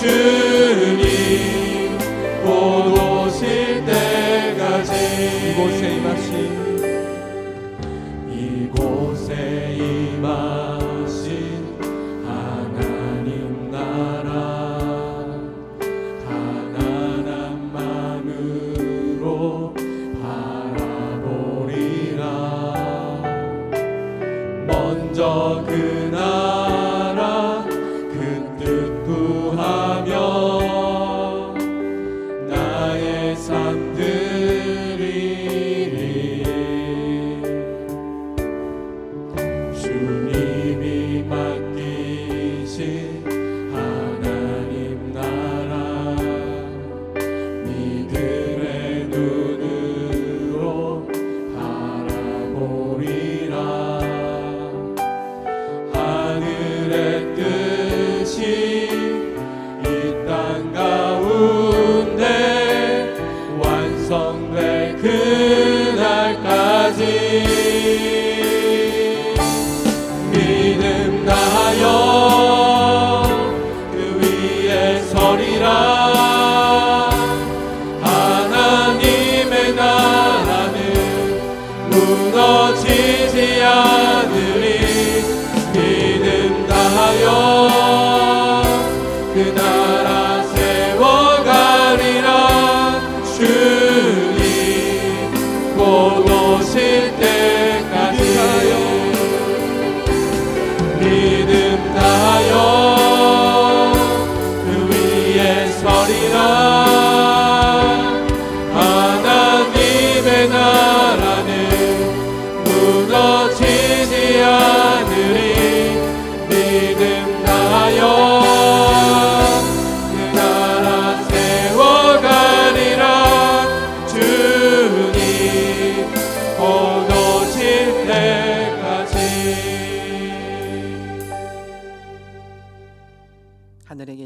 주님 곧 오실 때까지. 이곳에 임하신 그나 곧 오실 때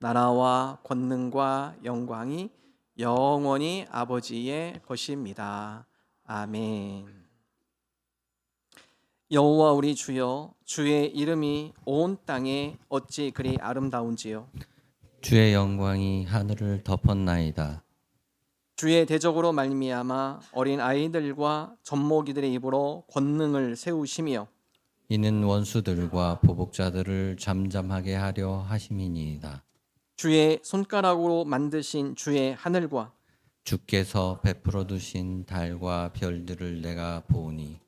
나라와 권능과 영광이 영원히 아버지의 것입니다. 아멘. 여호와 우리 주여 주의 이름이 온 땅에 어찌 그리 아름다운지요 주의 영광이 하늘을 덮었나이다. 주의 대적으로 말미암아 어린 아이들과 젖먹이들의 입으로 권능을 세우시며 이는 원수들과 보복자들을 잠잠하게 하려 하심이니이다. 주의 손가락으로 만드신 주의 하늘과 주께서 베풀어 두신 달과 별들을 내가 보니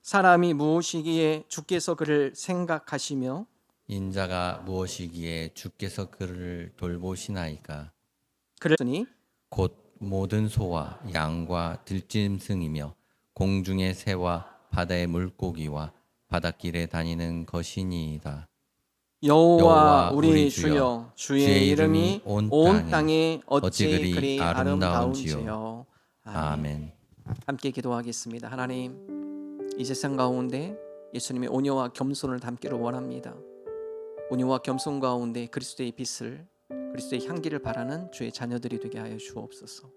사람이 무엇이기에 주께서 그를 생각하시며 인자가 무엇이기에 주께서 그를 돌보시나이까 그랬더니 곧 모든 소와 양과 들짐승이며 공중의 새와 바다의 물고기와 바닷길에 다니는 것이니이다. 여호와 우리 주여 주의 이름이 온온 땅에 어찌 그리 아름다운지요. 아멘. 함께 기도하겠습니다. 하나님 이 세상 가운데 예수님의 온유와 겸손을 담기를 원합니다. 온유와 겸손 가운데 그리스도의 빛을 그리스도의 향기를 바라는 주의 자녀들이 되게 하여 주옵소서.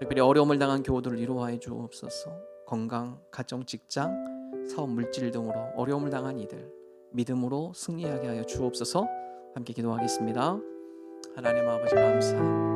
특별히 어려움을 당한 교우들을 위로하여 주옵소서. 건강, 가정, 직장, 사업, 물질 등으로 어려움을 당한 이들 믿음으로 승리하게 하여 주옵소서. 함께 기도하겠습니다. 하나님 아버지 감사합니다.